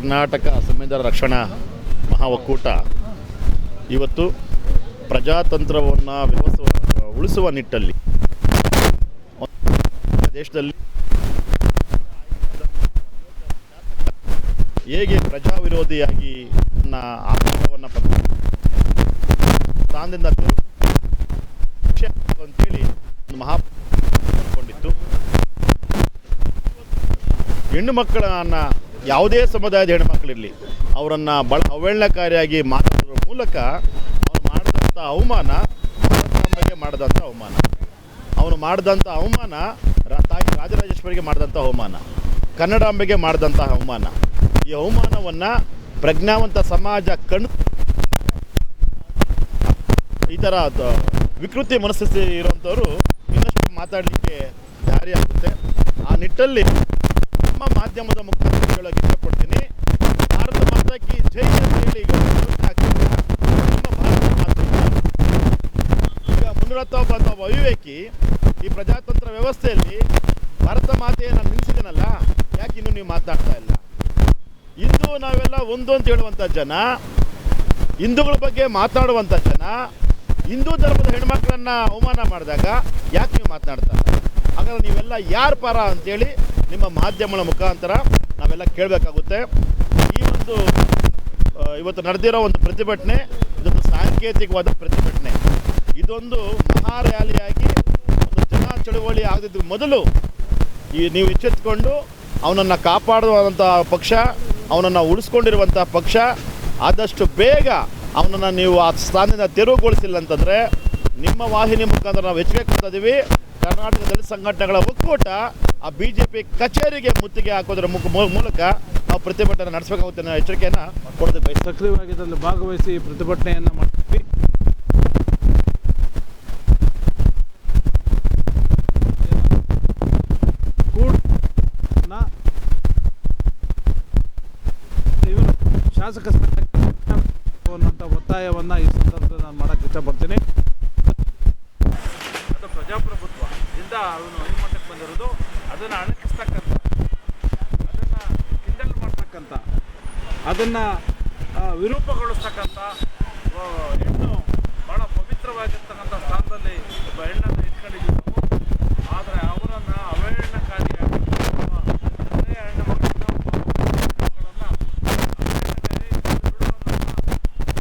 ಕರ್ನಾಟಕ ಸಂವಿಧಾನ ರಕ್ಷಣಾ ಮಹಾ ಒಕ್ಕೂಟ ಇವತ್ತು ಪ್ರಜಾತಂತ್ರವನ್ನು ವ್ಯವಸ್ಥೆ ಉಳಿಸುವ ನಿಟ್ಟಲ್ಲಿ ದೇಶದಲ್ಲಿ ಹೇಗೆ ಪ್ರಜಾ ವಿರೋಧಿಯಾಗಿ ತನ್ನ ಪಡೆದ ಸ್ಥಾನದಿಂದ ಅಂತೇಳಿ ಒಂದು ಮಹಾ ಹೆಣ್ಣು ಮಕ್ಕಳನ್ನು ಯಾವುದೇ ಸಮುದಾಯದ ಹೆಣ್ಮಕ್ಳಿರಲಿ, ಅವರನ್ನು ಬಹಳ ಅವಹೇಳನಕಾರಿಯಾಗಿ ಮಾತಾಡೋದ್ರ ಮೂಲಕ ಅವನು ಮಾಡಿದಂಥ ಅವಮಾನ ಭಾರತಾಂಬೆಗೆ ಮಾಡಿದಂಥ ಅವಮಾನ. ಅವನು ಮಾಡಿದಂಥ ಅವಮಾನ ತಾಯಿ ರಾಜರಾಜೇಶ್ವರಿಗೆ ಮಾಡಿದಂಥ ಅವಮಾನ. ಕನ್ನಡಾಂಬೆಗೆ ಮಾಡಿದಂಥ ಅವಮಾನ. ಈ ಅವಮಾನವನ್ನು ಪ್ರಜ್ಞಾವಂತ ಸಮಾಜ ಕಣ್ ಈ ಥರ ವಿಕೃತಿ ಮನಸ್ಥಿತಿ ಇರುವಂಥವ್ರು ಇನ್ನಷ್ಟು ಮಾತಾಡಲಿಕ್ಕೆ ದಾರಿ ಆಗುತ್ತೆ. ಆ ನಿಟ್ಟಲ್ಲಿ ನಮ್ಮ ಮಾಧ್ಯಮದ ಮುಖಾಂತರ ಹೇಳೋಕೆ ಇಷ್ಟಪಡ್ತೀನಿ ಭಾರತ ಮಾತಾಕಿ ಜೈ ಅಂತ ಹೇಳಿ ಈಗ. ನಮ್ಮ ಭಾರತ ಮಾತೆ ಈಗ ಅವಿವೇಕಿ ಈ ಪ್ರಜಾತಂತ್ರ ವ್ಯವಸ್ಥೆಯಲ್ಲಿ ಭಾರತ ಮಾತೆಯನ್ನು ನಿಲ್ಲಿಸಿದನಲ್ಲ ಯಾಕೆ ಇನ್ನೂ ನೀವು ಮಾತಾಡ್ತಾ ಇಲ್ಲ ಇಂದು ನಾವೆಲ್ಲ ಒಂದು ಅಂತ ಹೇಳುವಂಥ ಜನ, ಹಿಂದೂಗಳ ಬಗ್ಗೆ ಮಾತಾಡುವಂಥ ಜನ, ಹಿಂದೂ ಧರ್ಮದ ಹೆಣ್ಮಕ್ಳನ್ನ ಅವಮಾನ ಮಾಡಿದಾಗ ಯಾಕೆ ನೀವು ಮಾತನಾಡ್ತಾ ಇಲ್ಲ? ಹಾಗಾದ್ರೆ ನೀವೆಲ್ಲ ಯಾರ ಪರ ಅಂತೇಳಿ ನಿಮ್ಮ ಮಾಧ್ಯಮಗಳ ಮುಖಾಂತರ ನಾವೆಲ್ಲ ಕೇಳಬೇಕಾಗುತ್ತೆ. ಈ ಒಂದು ಇವತ್ತು ನಡೆದಿರೋ ಒಂದು ಪ್ರತಿಭಟನೆ, ಇದೊಂದು ಸಾಂಕೇತಿಕವಾದ ಪ್ರತಿಭಟನೆ. ಇದೊಂದು ಮಹಾ ರ್ಯಾಲಿಯಾಗಿ ಒಂದು ಜನ ಚಳುವಳಿ ಆಗದಿದ್ದ ಮೊದಲು ಈ ನೀವು ಎಚ್ಚೆತ್ತುಕೊಂಡು ಅವನನ್ನು ಕಾಪಾಡುವಂಥ ಪಕ್ಷ, ಅವನನ್ನು ಉಳಿಸ್ಕೊಂಡಿರುವಂಥ ಪಕ್ಷ, ಆದಷ್ಟು ಬೇಗ ಅವನನ್ನು ನೀವು ಆ ಸ್ಥಾನದಿಂದ ತೆರವುಗೊಳಿಸಿಲ್ಲ ಅಂತಂದರೆ ನಿಮ್ಮ ವಾಹಿನಿ ಮುಖಾಂತರ ನಾವು ಎಚ್ಚರಿಕೆ ಕೊಡ್ತಾ ಇದ್ದೀವಿ ಕರ್ನಾಟಕ ದಲಿತ ಸಂಘಟನೆಗಳ ಒಕ್ಕೂಟ ಆ ಬಿ ಜೆ ಪಿ ಕಚೇರಿಗೆ ಮುತ್ತಿಗೆ ಹಾಕೋದ್ರ ಮುಖ ಮೂಲಕ ನಾವು ಪ್ರತಿಭಟನೆ ನಡೆಸಬೇಕಾಗುತ್ತೆ ಅನ್ನೋ ಎಚ್ಚರಿಕೆಯನ್ನು ಕೊಡೋದಕ್ಕೆ ಬಯಸ್ತೀನಿ ಸಕ್ರಿಯವಾಗಿ ಇದರಲ್ಲಿ ಭಾಗವಹಿಸಿ ಪ್ರತಿಭಟನೆಯನ್ನು ಮಾಡ್ತೀವಿ. ಶಾಸಕ ಒತ್ತಾಯವನ್ನು ಈ ಸಂದರ್ಭದಲ್ಲಿ ನಾನು ಮಾಡಕ್ಕೆ ಇಷ್ಟಪಡ್ತೀನಿ. ಅದು ಪ್ರಜಾಪ್ರಭುತ್ವ. ಇಂದ ಅವನು ಅಭಿಮತಕ್ಕೆ ಬಂದಿರೋದು ಅದನ್ನು ಅಣಕಿಸ್ತಕ್ಕಂಥ ಅದನ್ನು ಕಿಂಡಲ್ ಮಾಡ್ತಕ್ಕಂಥ ಅದನ್ನು ವಿರೂಪಗೊಳಿಸ್ತಕ್ಕಂಥ